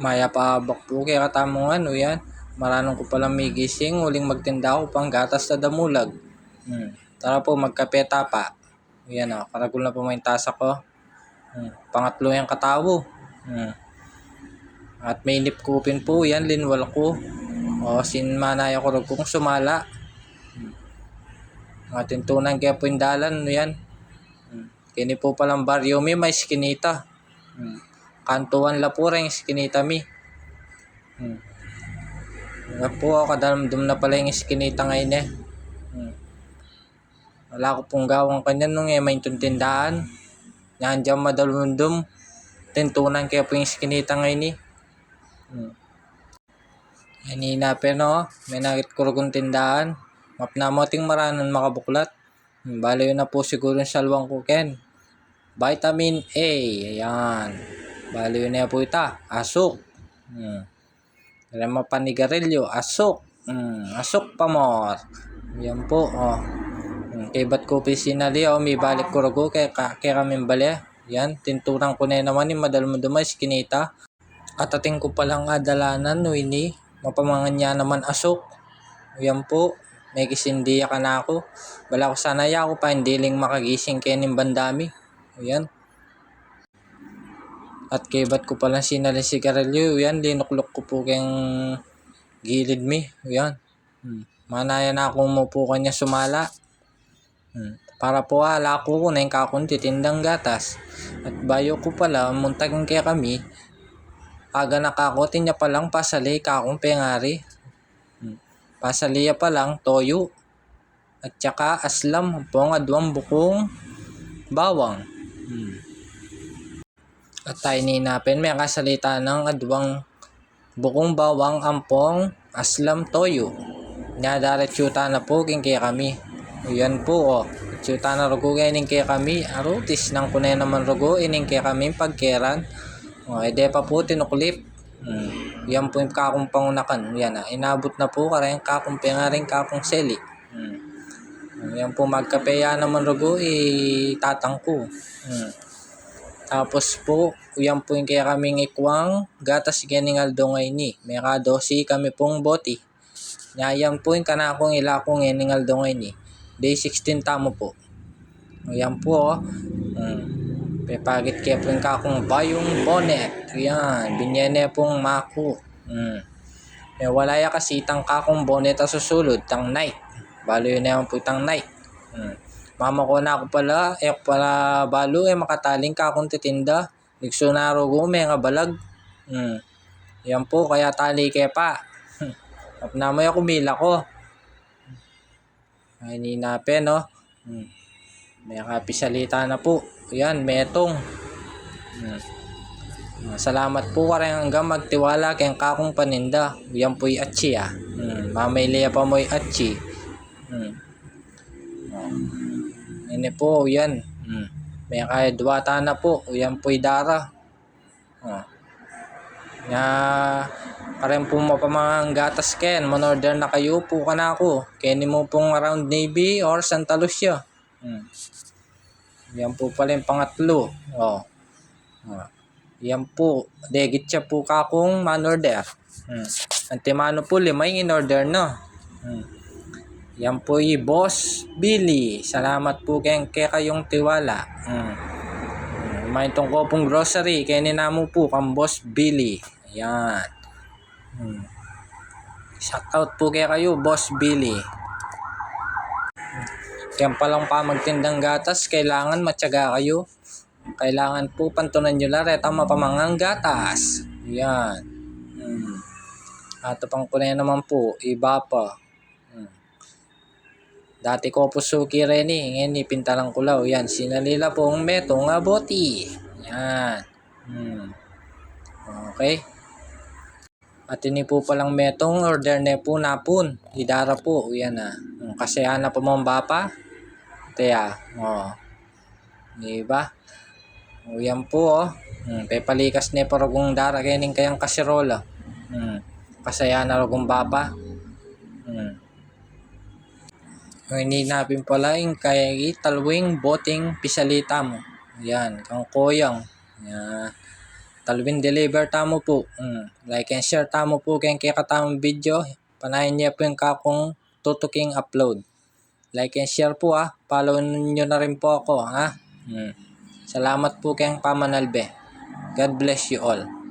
Maya pa bakpo kaya katamong ano yan. Maranong ko palang may gising, uling magtinda ako pang gatas sa damulag. Hmm. Tara po, magkape pa. Yan o, karagol na po may tasa ko. Hmm. Pangatlo yung katawo. Hmm. At may nipkupin po yan, linwal ko. O, sinmanaya ko rin kung sumala. Hmm. Mga tintunan kaya po yung dalan, ano yan. Hmm. Kini po palang baryo mi, may skinita. Hmm. Kantuan la po rin skinita mi. Hmm. Wala po ako, kadamdam na pala yung skinita ngayon eh. Hmm. Wala ko pong gawang kanya nung eh, may tindahan. Yan dyan madalundom. Tintunan kaya po yung skinita ngayon eh. Hmm. Kanina pero no, may nakit rin tindahan. Map na mo ting maranan makabuklat. Hmm, balo yun na po siguro yung salwang ko ken. Vitamin A. Ayan. Yun na po ita. Asok. Hmm. Rema panigarilyo. Asok. Hmm. Asok pa more. Yan po. Oh. Hmm. Kay ba't ko pisinali oh, may balik ko rago kay, ka, kay kami bali. Yan. Tinturang ko na naman yung madalmadumay skinita. At ating ko palang adalanan no ini. Mapamangan niya naman asok. Yan po. May kisindiya ka na ako. Bala ko sana ya ako pa hindi lang makagising kaya ng bandami. Yan. At kay ba't ko palang sinali si Karelyo. Yan. Linuklok ko po kayong gilid mi. Yan. Hmm. Manaya na akong mo po kanya sumala. Hmm. Para po ala ko na yung kakong titindang gatas. At bayo ko pala, muntag kaya kami, aga nakakotin niya palang pasali kakong pengari. Hmm. Pasaliya pa lang, toyo. At saka aslam, pong adwang bukong bawang. Hmm. At tayo ninapin, may kasalita ng adwang bukong bawang ampong aslam toyo. Nyadaret syuta na po king kaya kami. Yan po oh. Syuta na rugo ining kaya kami. Arutis nang kunay naman rugo ining kaya kami pagkeran. O, ede pa po tinuklip. Hmm. Yan po yung kakong pangunakan. Yan ah. Inabot na po karayang kakong pengaring kakong seli. Hmm. Yan po magkape yan naman rugo itatangko. Hmm. Tapos po, yan po yung kaya kaming ikwang gatas ganing aldo ngay ni. Merado si kami pong boti. Yan po yung kanakong ilakong ganing aldo ngay ni. Day 16 tamo po. O yan po, oh. Hmm. Pepagit kaya po yung kakong bayong bonnet. Yan, binyene pong mako. Hmm. May wala ya kasi itang kakong bonnet at susulod, tang night. Balo yun naman po itang night. Hmm. Mama ko na ako pala, eh pala balo eh makataling kakong titinda. Diksyonaro may nga balag. Hmm. Yan po, kaya tali kaya pa. Napnamay ako mila ko. Ay, ninapin, no? Hmm. May kapisalita na po. Yan, metong. Hmm. Ah, Salamat po ka rin hanggang magtiwala kay kakong paninda. Yan po'y atchi ah. Hmm. Mamay liya pa mo'y atchi. Hmm. Ini po, yan. Hmm. May kaya duwata na po. Yan po'y dara. Oh. Ya, karen po mo pa mga gatas ken, manorder na kayo po ka na ako. Keni mo pong around Navy or Santa Lucia. Hmm. Yan po pala yung pangatlo. Oh. oh. Yan po. Degit siya po ka kung manorder. Hmm. Antimano po lima yung in-order na. Hmm. Yan po yung Boss Billy. Salamat po kayong kaya kayong tiwala. Hmm. May tungko pong grocery. Kaya ninamo po kang Boss Billy. Ayan. Hmm. Shout out po kaya kayo, Boss Billy. Kaya palang pa magtindang gatas, kailangan matyaga kayo. Kailangan po pantunan nyo lang reta mapamangang gatas. Yan. Hmm. At pang kunay naman po, iba pa. Dati ko po suki rin eh. Ngayon ipinta lang kulaw. Yan. Sinalila pong metong aboti. Yan. Hmm. Okay. At ini po palang metong order na po napun. Idara po. Yan. Hmm. Kasi na po mong bapa. Kaya. Oh. Diba? O yan po oh. Hmm. Pepalikas na po ragong dara kayaning kayang kasirola. Hmm. Kasaya na ragong bapa. Hmm. Yung ininapin pala yung kaya talwing boting pisalita mo. Yan, kang koyang. Yan. Talwin deliver tamo po. Mm. Like and share tamo po kayong kikatamang video. Panayin niya po yung kakong tutuking upload. Like and share po ah. Follow nyo na rin po ako ha. Mm. Salamat po kayong pamanalbe. God bless you all.